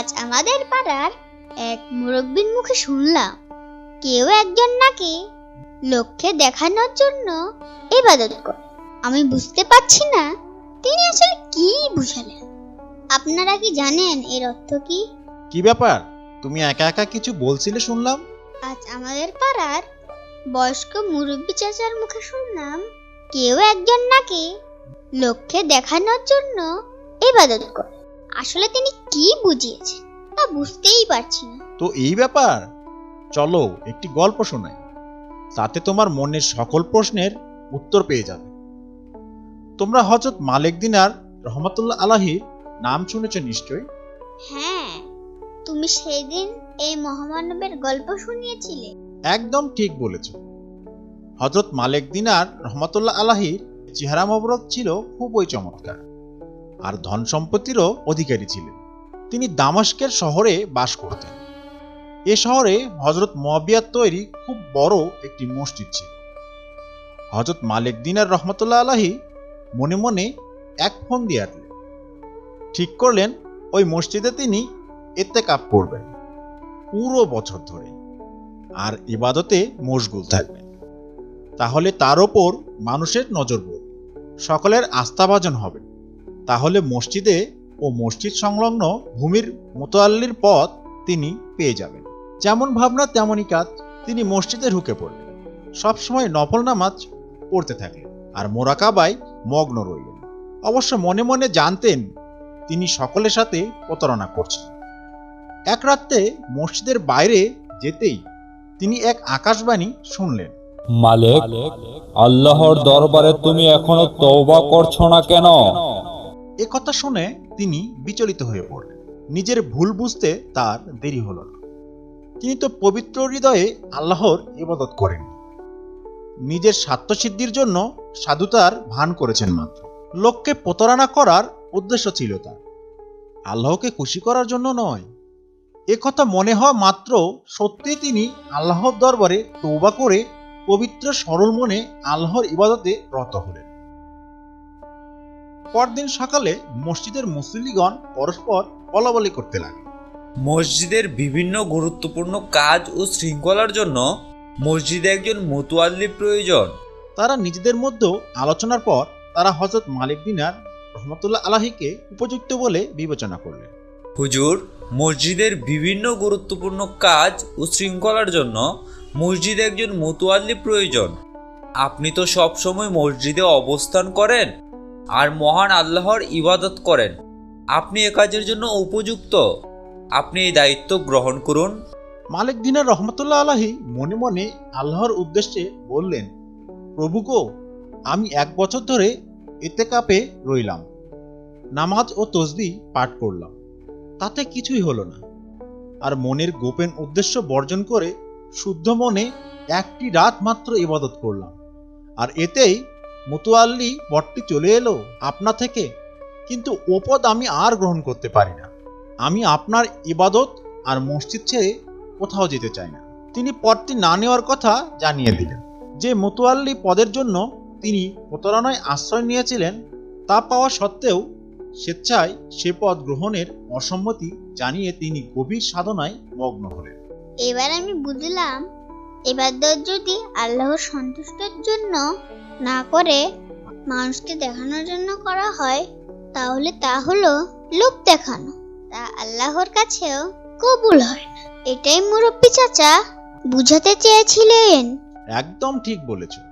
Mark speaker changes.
Speaker 1: আজ আমাদের পাড়ার এক মুরব্বীর মুখে শুনলাম কেউ একজন নাকি লোককে দেখানোর জন্য ইবাদত করে। আমি বুঝতে পারছি না তিনি আসলে কি বুঝালেন? আপনারা কি জানেন এর অর্থ কি?
Speaker 2: কি ব্যাপার? তুমি একা একা কিছু বলছিলে শুনলাম।
Speaker 1: আজ আমাদের পাড়ার বয়স্ক মুরব্বী চাচার মুখে শুনলাম কেউ একজন নাকি লোককে দেখানোর জন্য ইবাদত করে। আসলে তিনি কি বুঝিয়েছেন তা বুঝতেই পারছি না।
Speaker 2: তো এই ব্যাপার? চলো একটি গল্প শোনাই। তাতে তোমার মনের সকল প্রশ্নের উত্তর পেয়ে যাবে। তোমরা হজরত মালিক দিনার রহমতুল্লাহ আলাহির নাম শুনেছ নিশ্চয়
Speaker 1: হ্যাঁ তুমি সেই দিন এই মহামানবের গল্প শুনিয়েছিলে।
Speaker 2: একদম ঠিক বলেছ। হজরত মালিক দিনার রহমতুল্লাহ আলাহির চেহারা মোবারক ছিল খুবই চমৎকার। আর ধন সম্পত্তিরও অধিকারী ছিলেন। তিনি দামাস্কের শহরে বাস করতেন। এ শহরে হজরত মহাবিয়ার তৈরি খুব বড় একটি মসজিদ ছিল। হজরত মালিক দিনার রহমতুল্লাহ আলাহি মনে মনে এক ফোন দিয়ে আটলেন। ঠিক করলেন, ওই মসজিদে তিনি এতে কাপ করবেন। পুরো বছর ধরে। আর ইবাদতে মশগুল থাকবেন। তাহলে তার ওপর মানুষের নজর পড়বে। সকলের আস্থাভাজন হবে। তাহলে মসজিদে ও মসজিদ সংলগ্ন ভূমির মোতাল্লির পথ তিনি পেয়ে যাবেন। যেমন ভাবনা তেমনই কাজ। তিনি মসজিদে ঢুকে পড়লেন সবসময় নফল নামাজ পড়তে থাকলেন আর মোরাকাবায় মগ্ন রইলেন। অবশ্য মনে মনে জানতেন তিনি সকলের সাথে প্রতারণা করছেন। এক রাত্রে মসজিদের বাইরে যেতেই তিনি এক আকাশবাণী শুনলেন।
Speaker 3: মালিক আল্লাহর দরবারে তুমি এখনও তওবা করছ না কেন?
Speaker 2: এ কথা শুনে তিনি বিচলিত হয়ে পড়লেন। নিজের ভুল বুঝতে তার দেরি হল না। তিনি তো পবিত্র হৃদয়ে আল্লাহর ইবাদত করেন। নিজের স্বার্থসিদ্ধির জন্য সাধুতার ভান করেছেন মাত্র। লোককে প্রতারণা করার উদ্দেশ্য ছিল তার। আল্লাহকে খুশি করার জন্য নয়। এ কথা মনে হওয়া মাত্র সত্যি তিনি আল্লাহর দরবারে তৌবা করে পবিত্র সরল মনে আল্লাহর ইবাদতে রত হলেন। পরদিন সকালে মসজিদের মুসল্লিগণ পরস্পর বলাবলি করতে লাগে
Speaker 4: মসজিদের বিভিন্ন গুরুত্বপূর্ণ কাজ ও শৃঙ্খলার জন্য মসজিদে একজন মুতুয়াল্লি প্রয়োজন।
Speaker 2: তারা নিজেদের মধ্যে আলোচনার পর তারা হজরত মালিক দিনার রহমতুল্লাহ আলাহিকে উপযুক্ত বলে বিবেচনা করলেন।
Speaker 4: হুজুর মসজিদের বিভিন্ন গুরুত্বপূর্ণ কাজ ও শৃঙ্খলার জন্য মসজিদে একজন মুতুয়াল্লি প্রয়োজন। আপনি তো সব সময় মসজিদে অবস্থান করেন। আর মহান আল্লাহর ইবাদত করেন। আপনি এ কাজের জন্য উপযুক্ত। আপনি এই দায়িত্ব গ্রহণ করুন।
Speaker 2: মালিক দিনার রহমতুল্লাহ আলাহি মনে মনে আল্লাহর উদ্দেশ্যে বললেন, প্রভু গো, আমি এক বছর ধরে এতে কাপে রইলাম। নামাজ ও তসবি পাঠ করলাম। তাতে কিছুই হলো না। আর মনের গোপন উদ্দেশ্য বর্জন করে শুদ্ধ মনে একটি রাত মাত্র ইবাদত করলাম। আর এতেই মুতুয়াল্লি বটটি চলে এলো আপনা থেকে, কিন্তু ওপদ আমি আর গ্রহণ করতে পারি না। আমি আপনার ইবাদত আর মসজিদ ছেড়ে কোথাও যেতে চাই না। তিনি পদটি না নেওয়ার কথা জানিয়ে দিলেন। যে মুতুয়াল্লি পদের জন্য তিনি প্রতারণায় আশ্রয় নিয়েছিলেন, তা পাওয়া সত্ত্বেও স্বেচ্ছায় সে পদ গ্রহণের অসম্মতি জানিয়ে তিনি গভীর সাধনায় মগ্ন হলেন।
Speaker 1: এবার আমি বুঝলাম এবার যদি আল্লাহর সন্তুষ্টের জন্য না করে মানুষকে দেখানোর জন্য করা হয়, তাহলে তা হলো লোক দেখানো। তা আল্লাহর কাছেও কবুল হয় এটাই মুরব্বী চাচা বুঝাতে চেয়েছিলেন।
Speaker 2: একদম ঠিক বলেছ।